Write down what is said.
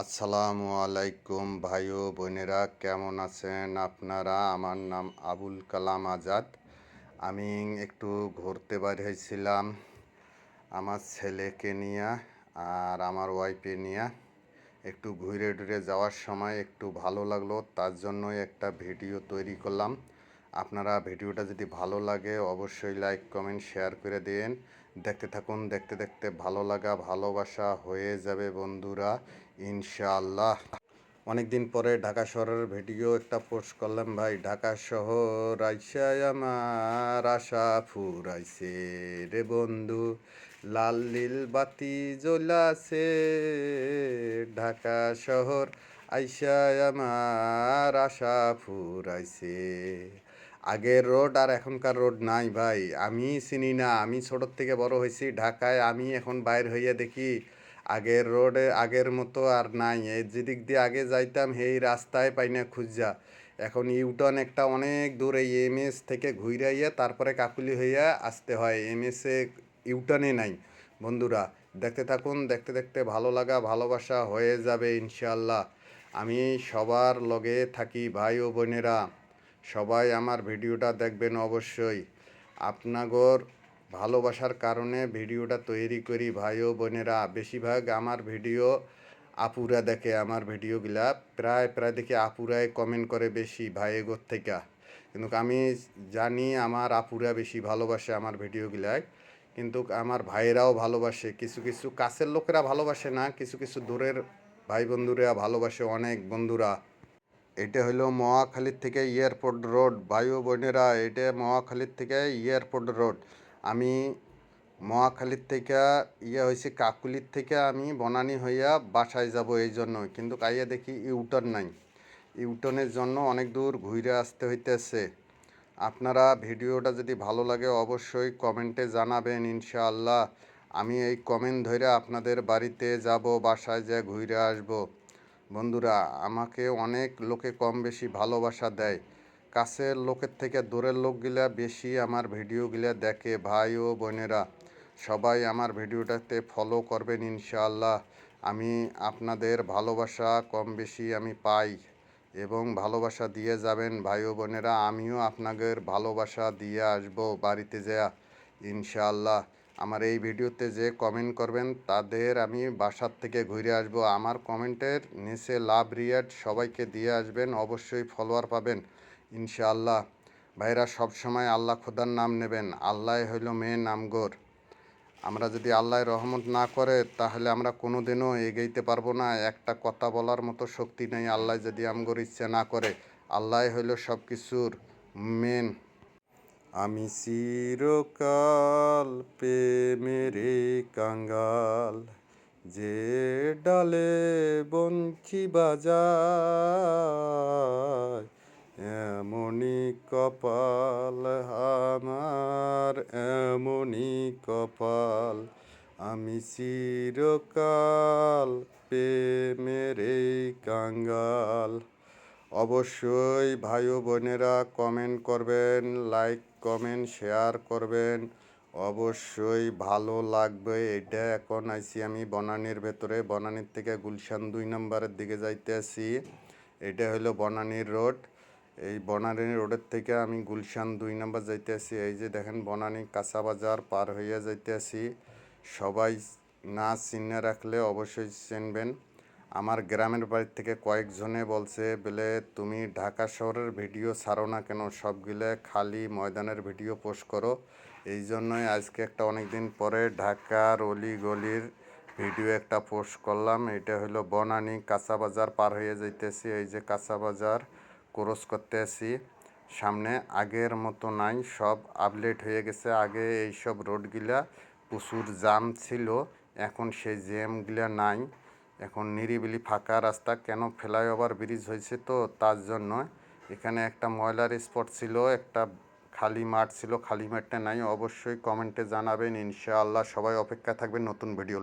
আসসালামু আলাইকুম ভাই ও বোনেরা, কেমন আছেন আপনারা? আমার নাম আবুল কালাম আজাদ। আমি একটু ঘুরতে বার হয়েছিলাম আমার ছেলেকে নিয়ে আর আমার ওয়াইফে নিয়ে। একটু ঘুরে টুরে যাওয়ার সময় একটু ভালো লাগল, তার জন্যই একটা ভিডিও তৈরি করলাম। আপনারা ভিডিওটা যদি ভালো লাগে, অবশ্যই লাইক কমেন্ট শেয়ার করে দিন। দেখতে থাকুন, দেখতে দেখতে ভালো লাগা, ভালোবাসা হয়ে যাবে বন্ধুরা, ইনশাআল্লাহ। অনেক দিন পরে ঢাকা শহরের ভিডিও একটা পোস্ট করলাম, ভাই। ঢাকা শহর আইসায় আমার আশা ফুরাইছে রে বন্ধু। লাল নীল বাতি জ্বলাছে ঢাকা শহর আইসায় আমার আশা ফুরাইছে। আগের রোড আর এখনকার রোড নাই ভাই। আমি চিনি না, আমি ছোটোর থেকে বড় হয়েছি, ঢাকায় আমি এখন বাইর হইয়া দেখি আগের রোডে আগের মতো আর নাই। এই যেদিক দিয়ে আগে যাইতাম, সেই রাস্তায় পাই না খুঁজা। এখন ইউটার্ন একটা অনেক দূর, এই এম এস থেকে ঘুরাইয়া তারপরে কাকুলি হইয়া আসতে হয়। এম এসে ইউটার্নে নাই। বন্ধুরা, দেখতে থাকুন, দেখতে দেখতে ভালো লাগা, ভালোবাসা হয়ে যাবে ইনশাল্লাহ আমি সবার লগে থাকি, ভাই ও বোনেরা। সবাই আমার ভিডিওটা দেখবেন অবশ্যই। আপনাগর ভালোবাসার কারণে ভিডিওটা তৈরি করি ভাই ও বোনেরা। বেশিরভাগ আমার ভিডিও আপুরা দেখে, আমার ভিডিওগুলা প্রায় প্রায় দেখি আপুরাই কমেন্ট করে বেশি ভাইয়েগোর থেকে। কিন্তু আমি জানি আমার আপুরা বেশি ভালোবাসে আমার ভিডিওগুলায় কিন্তু আমার ভাইয়েরাও ভালোবাসে। কিছু কিছু কাছের লোকেরা ভালোবাসে না, কিছু কিছু দূরের ভাই বন্ধুরা ভালোবাসে অনেক বন্ধুরা। এটা হলো মহাখালীর থেকে এয়ারপোর্ট রোড। ভাই বোনেরা, এটা মহাখালীর থেকে এয়ারপোর্ট রোড। আমি মহাখালীর থেকে ইয়ে হয়েছে কাকুলির থেকে আমি বনানি হইয়া বাসায় যাব এই জন্য। কিন্তু কাইয়া দেখি ইউটার্ন নাই। ইউটার্নের জন্য অনেক দূর ঘুরে আসতে হইতেছে। আপনারা ভিডিওটা যদি ভালো লাগে অবশ্যই কমেন্টে জানাবেন ইনশাআল্লাহ। আমি এই কমেন্ট ধরে আপনাদের বাড়িতে যাব, বাসায় যে ঘুরে আসব। বন্ধুরা, আমাকে অনেক লোকে কম বেশি ভালোবাসা দেয়। কাছের লোকের থেকে দূরের লোকগুলা বেশি আমার ভিডিওগুলা দেখে, ভাই ও বোনেরা। সবাই আমার ভিডিওটাতে ফলো করবেন ইনশাআল্লাহ। আমি আপনাদের ভালোবাসা কম বেশি আমি পাই এবং ভালোবাসা দিয়ে যাবেন, ভাই ও বোনেরা। আমিও আপনাদের ভালোবাসা দিয়ে আসব বাড়িতে যা ইনশাআল্লাহ। আমার এই ভিডিওতে যে কমেন্ট করবেন, তাদের আমি বাসার থেকে ঘুরে আসব। আমার কমেন্টের নিচে লাভ রিয়াড সবাইকে দিয়ে আসবেন, অবশ্যই ফলোয়ার পাবেন। ইনশাআল্লাহ। ভাইরা, সবসময় আল্লাহ খোদার নাম নেবেন। আল্লাহ হইল মেয়ে নামগর আমরা যদি আল্লাহ রহমত না করে, তাহলে আমরা কোনো দিনও এগেইতে পারব না। একটা কথা বলার মতো শক্তি নেই। আল্লাহ যদি আমগর ইচ্ছে না করে, আল্লাহ হইল সব কিছুর মেন আমি চিরকাল প্রেমেরে কাঙ্গাল, যে ডালে বঞ্চি বাজায়, এমনই কপাল আমার, এমনই কপাল। আমি চিরকাল প্রেমেরে কাঙ্গাল। অবশ্যই ভাই বোনেরা কমেন্ট করবেন লাইক কমেন্ট শেয়ার করবেন। অবশ্যই ভালো লাগবে। এটা এখন আইসি আমি বনানীর ভেতরে। বনানীর থেকে গুলশান দুই নম্বরের দিকে যাইতে আসি এটা হলো বনানীর রোড। এই বনানী রোডের থেকে আমি গুলশান দুই নম্বর যাইতে আসি এই যে দেখেন বনানী কাঁচা বাজার পার হইয়া যাইতে আসি সবাই না চিনে রাখলে অবশ্যই চিনবেন। আমার গ্রামের বাড়ির থেকে কয়েকজনে বলছে, বলে, তুমি ঢাকা শহরের ভিডিও ছাড়ো না কেন? সবগুলো খালি ময়দানের ভিডিও পোস্ট করো। এই জন্যই আজকে একটা অনেক দিন পরে ঢাকার অলি গলির ভিডিও একটা পোস্ট করলাম। এটা হলো বনানি কাঁচা বাজার পার হয়ে যাইতেছি। এই যে কাঁচা বাজার ক্রস করতে আসি সামনে আগের মতো নাই, সব আপডেট হয়ে গেছে। আগে এইসব রোডগুলা প্রচুর জাম ছিল, এখন সেই জ্যামগুলা নাই। এখন নিরিবিলি ফাঁকা রাস্তা কেন ফ্লাইওভার ব্রিজ হয়েছে তো তার জন্য। এখানে একটা ময়লার স্পট ছিল, একটা খালি মাঠ ছিল, খালি মাঠটা নাই। অবশ্যই কমেন্টে জানাবেন। ইনশাআল্লাহ সবাই অপেক্ষা থাকবেন নতুন ভিডিও